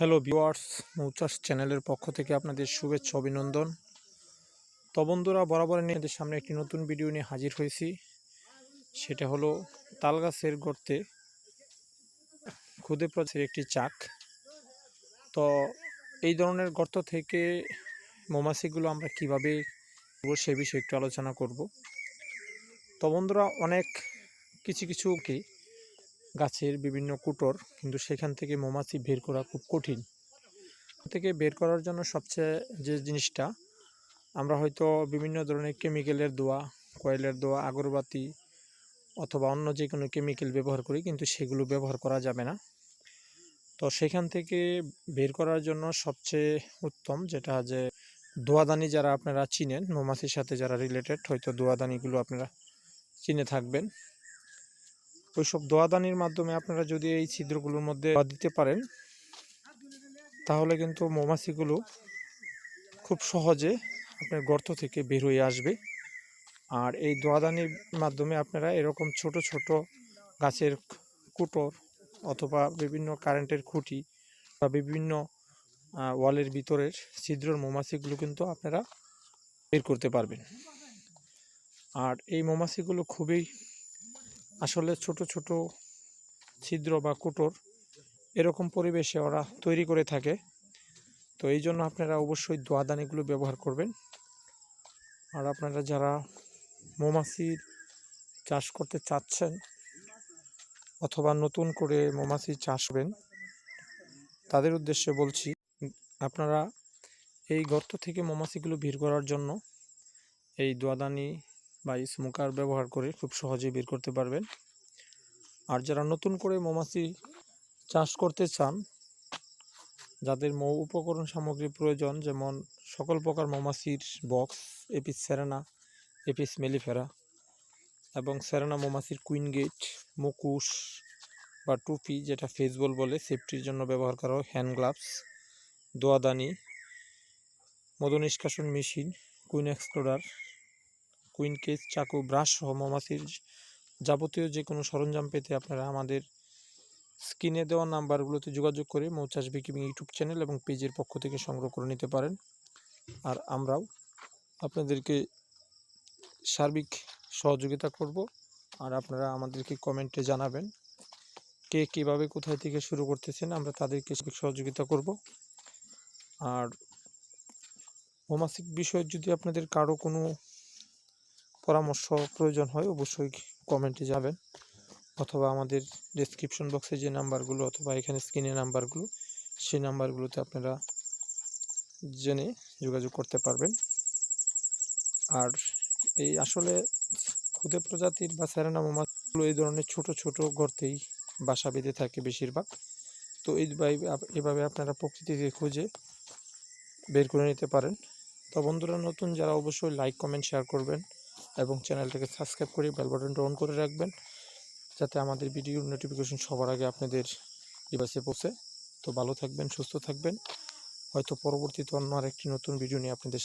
Hello viewers মৌচাষ চ্যানেলের পক্ষ থেকে আপনাদের শুভেচ্ছা, অভিনন্দন। তো বন্ধুরা বরাবর নিয়ে সামনে একটি নতুন ভিডিও নিয়ে হাজির হয়েছি। সেটা হলো তালগাছের গর্তে খুদে প্রচের একটি চাক। তো এই ধরনের গর্ত থেকে মৌমাছিগুলো আমরা কীভাবে সে বিষয়ে একটু আলোচনা করব। তো বন্ধুরা, অনেক কিছু কিছু কি গাছের বিভিন্ন কুটোর, কিন্তু সেখান থেকে মৌমাছি বের করা খুব কঠিন। থেকে বের করার জন্য সবচেয়ে যে জিনিসটা, আমরা হয়তো বিভিন্ন ধরনের কেমিক্যালের দোয়া, কয়েলের দোয়া, আগরবাতি অথবা অন্য যে কোনো কেমিক্যাল ব্যবহার করি, কিন্তু সেগুলো ব্যবহার করা যাবে না। তো সেখান থেকে বের করার জন্য সবচেয়ে উত্তম যেটা যে দোয়াদানি যারা আপনারা চিনেন, মৌমাছির সাথে যারা রিলেটেড হয়তো দোয়াদানিগুলো আপনারা চিনে থাকবেন। ওইসব দোয়াদানির মাধ্যমে আপনারা যদি এই ছিদ্রগুলোর মধ্যে দিতে পারেন, তাহলে কিন্তু মৌমাছিগুলো খুব সহজে আপনার গর্ত থেকে বের হয়ে আসবে। আর এই দোয়াদানির মাধ্যমে আপনারা এরকম ছোট ছোট গাছের কুটোর অথবা বিভিন্ন কারেন্টের খুঁটি বা বিভিন্ন ওয়ালের ভিতরের ছিদ্রর মৌমাছিগুলো কিন্তু আপনারা বের করতে পারবেন। আর এই মৌমাছিগুলো খুবই আসলে ছোট ছোট ছিদ্র বা কুটোর এরকম পরিবেশে ওরা তৈরি করে থাকে। তো এই জন্য আপনারা অবশ্যই দোয়াদানিগুলো ব্যবহার করবেন। আর আপনারা যারা মৌমাছির চাষ করতে চাচ্ছেন অথবা নতুন করে মৌমাছি চাষ করবেন, তাদের উদ্দেশ্যে বলছি, আপনারা এই গর্ত থেকে মৌমাছিগুলো ভিড় করার জন্য এই দোয়াদানি বা স্মোকার ব্যবহার করে খুব সহজেই বের করতে পারবেন। আর যারা নতুন করে মৌমাছি চাষ করতে চান, যাদের মৌ উপকরণ সামগ্রী প্রয়োজন, যেমন সকল প্রকার মৌমাছির box Apis cerana, Apis mellifera এবং সেরেনা মৌমাছির কুইন গেট মুকুশ বা টুপি, যেটা ফেসবল বলে সেফটির জন্য ব্যবহার করা হয় হ্যান্ড গ্লাভস দোয়াদানি মধু নিষ্কাশন machine queen explorer queen case, চাকু ব্রাশ সহ মৌমাছির যাবতীয় যে কোনো সরঞ্জাম পেতে আপনারা আমাদের স্ক্রিনে দেওয়া নাম্বারগুলোতে যোগাযোগ করে মৌচাষ বিকিমিং ইউটিউব চ্যানেল এবং পেজের পক্ষ থেকে সংগ্রহ করে নিতে পারেন। আর আমরাও আপনাদেরকে সার্বিক সহযোগিতা করব আর আপনারা আমাদেরকে কমেন্টে জানাবেন কে কীভাবে কোথায় থেকে শুরু করতেছেন, আমরা তাদেরকে সহযোগিতা করব। আর মৌমাছিক বিষয়ে যদি আপনাদের কারও কোনো পরামর্শ প্রয়োজন হয়, অবশ্যই কমেন্টে যাবেন অথবা আমাদের ডিসক্রিপশন বক্সে যে নাম্বারগুলো অথবা এখানে স্ক্রিনে নাম্বারগুলো, সেই নাম্বারগুলোতে আপনারা জেনে যোগাযোগ করতে পারবেন। আর এই আসলে খুদে প্রজাতির বা স্যারেনা মামাগুলো এই ধরনের ছোট ছোট গর্তেই বাসা বেঁধে থাকে বেশিরভাগ। তো এইভাবে আপনারা প্রকৃতিতে খুঁজে বের করে নিতে পারেন। তো বন্ধুরা, নতুন যারা অবশ্যই লাইক কমেন্ট শেয়ার করবেন। এবং চ্যানেলটাকে সাবস্ক্রাইব করে বেল বাটনটা অন করে রাখবেন, যাতে আমাদের ভিডিওর নোটিফিকেশন সবার আগে আপনাদের ডিভাইসে পৌঁছে। তো ভালো থাকবেন, সুস্থ থাকবেন। হয়তো পরবর্তীতে অন্য আরেকটি নতুন ভিডিও নিয়ে আপনাদের